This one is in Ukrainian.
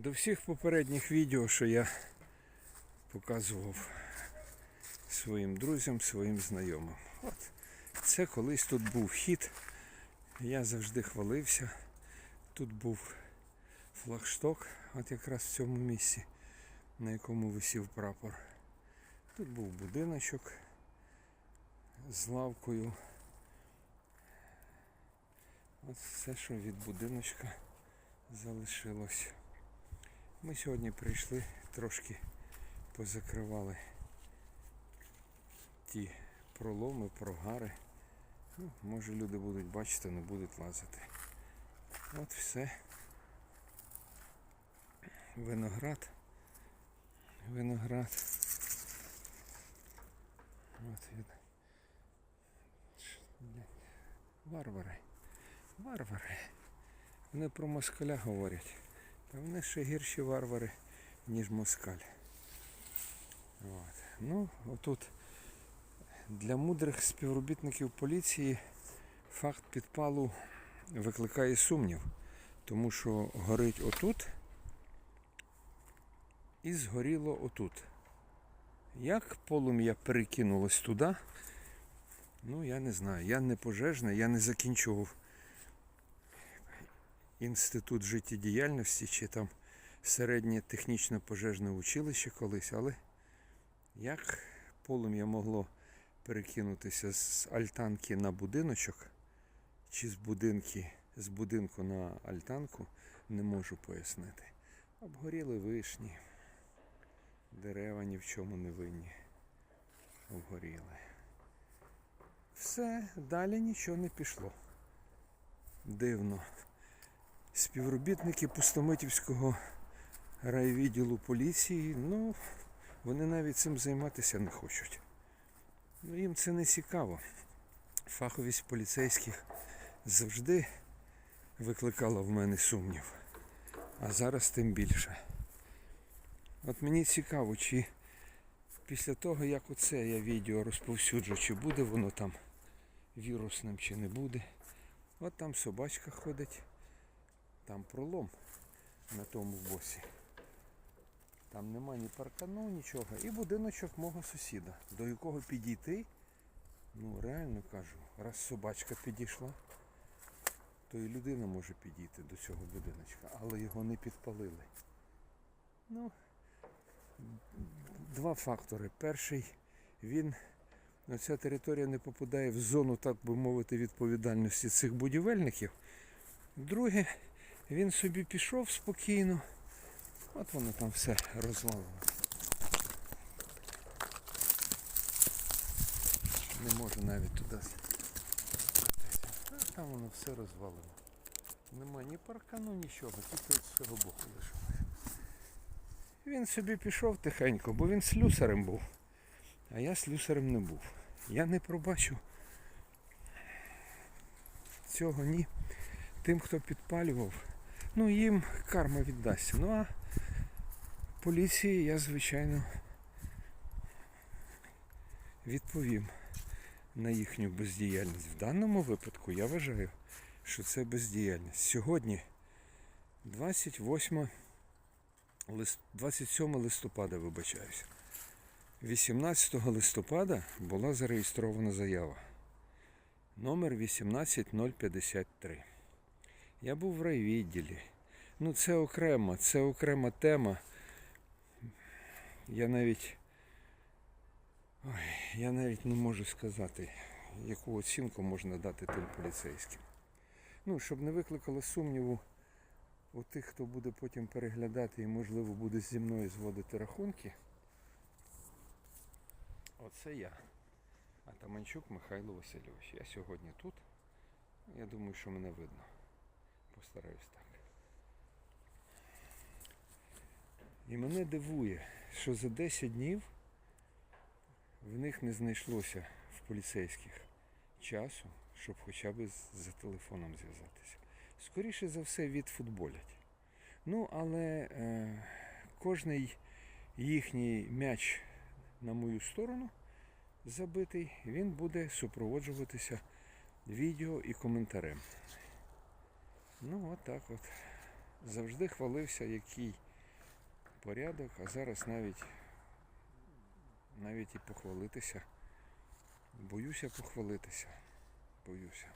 До всіх попередніх відео, що я показував своїм друзям, своїм знайомим. От це колись тут був хід. Я завжди хвалився. Тут був флагшток, от якраз в цьому місці, на якому висів прапор. Тут був будиночок з лавкою. От все, що від будиночка залишилось. Ми сьогодні прийшли, трошки позакривали ті проломи, прогари. Ну, може люди будуть бачити, не будуть лазити. От все. Виноград. Виноград. От він. Варвари. Варвари. Вони про москаля говорять. Та вони ще гірші варвари, ніж москаль. От. Ну, отут для мудрих співробітників поліції факт підпалу викликає сумнів, тому що горить отут і згоріло отут. Як полум'я перекинулось туди, ну я не знаю. Я не пожежний, я не закінчував інститут життєдіяльності чи там середнє технічне пожежне училище колись, але як полум'я могло перекинутися з альтанки на будиночок, чи з будинки, з будинку на альтанку, не можу пояснити. Обгоріли вишні, дерева ні в чому не винні. Обгоріли. Все, далі нічого не пішло. Дивно. Співробітники Пустомитівського райвідділу поліції, ну, вони навіть цим займатися не хочуть. Ну, їм це не цікаво. Фаховість поліцейських завжди викликала в мене сумнів. А зараз тим більше. От мені цікаво, чи після того, як оце я відео розповсюджу, чи буде воно там вірусним, чи не буде. От там собачка ходить, там пролом на тому боці. Там нема ні паркану, нічого. І будиночок мого сусіда, до якого підійти. Ну, реально кажу, раз собачка підійшла, то і людина може підійти до цього будиночка, але його не підпалили. Ну, два фактори. Перший, він, ну, ця територія не попадає в зону, так би мовити, відповідальності цих будівельників. Друге, він собі пішов спокійно. От воно там все розвалено. Не можу навіть туди. Та Там воно все розвалено. Нема ні паркану, нічого, тільки з цього боку лишилось. Він собі пішов тихенько, бо він слюсарем був. А я слюсарем не був. Я не пробачу цього ні тим, хто підпалював. Ну їм карма віддасться. Ну а поліції я, звичайно, відповім на їхню бездіяльність. В даному випадку я вважаю, що це бездіяльність. Сьогодні 28 лист... 27 листопада, вибачаюся. 18 листопада була зареєстрована заява. Номер 18053. Я був в райвідділі. Ну це окремо, це окрема тема. Я навіть. Ой, я навіть не можу сказати, яку оцінку можна дати тим поліцейським. Ну, щоб не викликало сумніву у тих, хто буде потім переглядати і, можливо, буде зі мною зводити рахунки. Оце я. Атаманчук Михайло Васильович. Я сьогодні тут. Я думаю, що мене видно. Постараюсь так. І мене дивує, що за 10 днів в них не знайшлося в поліцейських часу, щоб хоча б за телефоном зв'язатися. Скоріше за все відфутболять. Ну, але е, кожний їхній м'яч на мою сторону забитий, він буде супроводжуватися відео і коментарем. Ну, от так от. Завжди хвалився, який порядок, а зараз навіть навіть і похвалитися. Боюся похвалитися. Боюся.